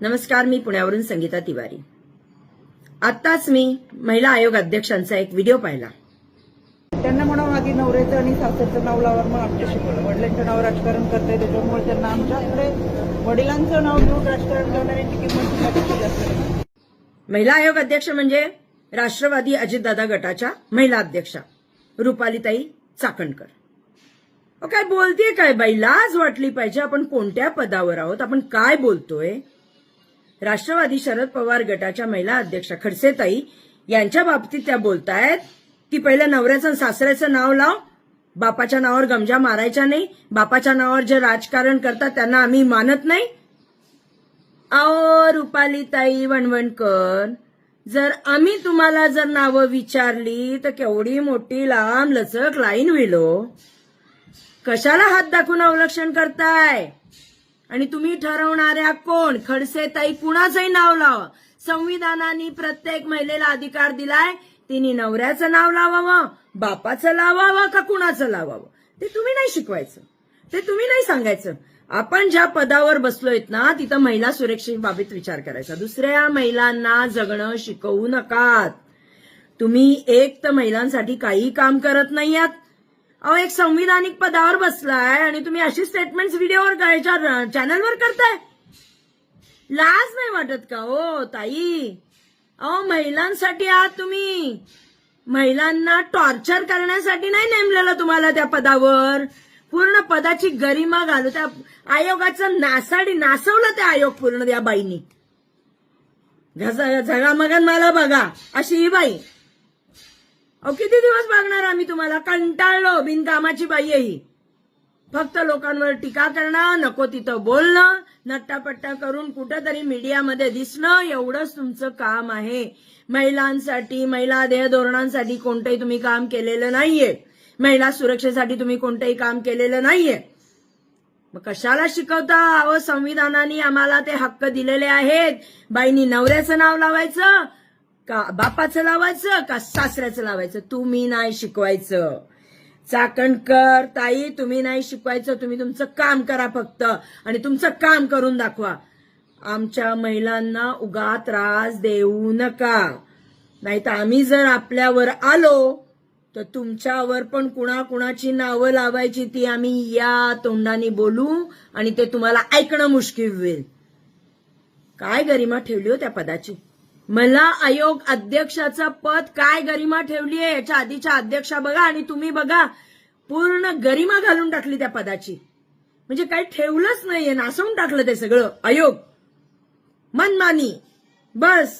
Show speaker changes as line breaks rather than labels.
नमस्कार मी पुण्यावरून संगीता तिवारी. आत्ताच मी महिला आयोग अध्यक्षांचा एक व्हिडिओ पाहिला.
त्यांना म्हणा आधी नवऱ्याचं आणि सासरचं नाव लावा मग आमच्या शिकवलं वडिलांचं नाव राजकारण करताय त्याच्यामुळे त्यांना आमच्याकडे वडिलांचं नाव घेऊन राजकारण करणाऱ्यांची किंमत.
महिला आयोग अध्यक्ष म्हणजे राष्ट्रवादी अजितदादा गटाच्या महिला अध्यक्षा रुपालीताई चाकणकर. काय बोलतेय काय बाई? लाज वाटली पाहिजे. आपण कोणत्या पदावर आहोत? आपण काय बोलतोय? राष्ट्रवादी शरद पवार गटाच्या महिला अध्यक्षा खडसेताई यांच्या बाबतीत त्या बोलतायत की पहिलं नवऱ्याचं आणि सासऱ्याचं नाव लाव बापाच्या नावावर गमजा मारायच्या नाही बापाच्या नावावर जे राजकारण करतात त्यांना आम्ही मानत नाही. अहो रुपालीताई वणवणकर जर आम्ही तुम्हाला जर नावं विचारली तर केवढी मोठी लांब लचक लाईन विलो हो. कशाला हात दाखवून अवलक्षण करताय? आणि तुम्ही ठरवणाऱ्या कोण? खडसे ताई कुणाचंही नाव लावा. संविधानाने प्रत्येक महिलेला अधिकार दिलाय. तिने नवऱ्याचं नाव लावावं बापाचं लावावं का कुणाचं लावावं? ते तुम्ही नाही शिकवायचं. ते तुम्ही नाही सांगायचं. आपण ज्या पदावर बसलोयत ना तिथं महिला सुरक्षेबाबत विचार करायचा. दुसऱ्या महिलांना जगणं शिकवू नकात तुम्ही एक तर महिलांसाठी काही काम करत नाही आहात अहो एक संविधानिक पदावर बसलाय आणि तुम्ही अशी स्टेटमेंट व्हिडिओवर करायच्या चॅनलवर करताय? लाज नाही वाटत का हो ताई? अहो महिलांसाठी आहात तुम्ही. महिलांना टॉर्चर करण्यासाठी नाही नेमलेलं तुम्हाला त्या पदावर. पूर्ण पदाची गरिमा घालू त्या आयोगाचं नासाडी नासवलं त्या आयोग पूर्ण त्या बाईनी. झगामगन मला बघा अशी ही बाई. अहो किती दिवस मागणार आम्ही तुम्हाला? कंटाळलो बिनकामाची बाई आहे ही. फक्त लोकांवर टीका करणं नको तिथं बोलणं नट्टापट्टा करून कुठंतरी मीडियामध्ये दिसणं एवढंच तुमचं काम आहे. महिलांसाठी महिला देह धोरणांसाठी कोणतंही तुम्ही काम केलेलं नाहीये. महिला सुरक्षेसाठी तुम्ही कोणतंही काम केलेलं नाहीये. मग कशाला शिकवता? अहो संविधानाने आम्हाला ते हक्क दिलेले आहेत. बाईनी नवऱ्याचं नाव लावायचं का बापाचं लावायचं का सासऱ्याचं लावायचं? तुम्ही नाही शिकवायचं. चाकणकर ताई तुम्ही नाही शिकवायचं. तुम्ही तुमचं काम करा फक्त आणि तुमचं काम करून दाखवा. आमच्या महिलांना उगा त्रास देऊ नका. नाही तर आम्ही जर आपल्यावर आलो तर तुमच्यावर पण कुणाकुणाची नावं लावायची ती आम्ही या तोंडाने बोलू आणि ते तुम्हाला ऐकणं मुश्किल होईल. काय गरिमा ठेवली हो त्या पदाची? मला आयोग अध्यक्षाचं पद काय गरिमा ठेवली आहे याच्या आधीच्या अध्यक्षा बघा आणि तुम्ही बघा पूर्ण गरिमा घालून टाकली त्या पदाची. म्हणजे काही ठेवलंच नाहीये नासवून टाकलं ते सगळं. आयोग. मनमानी. बस.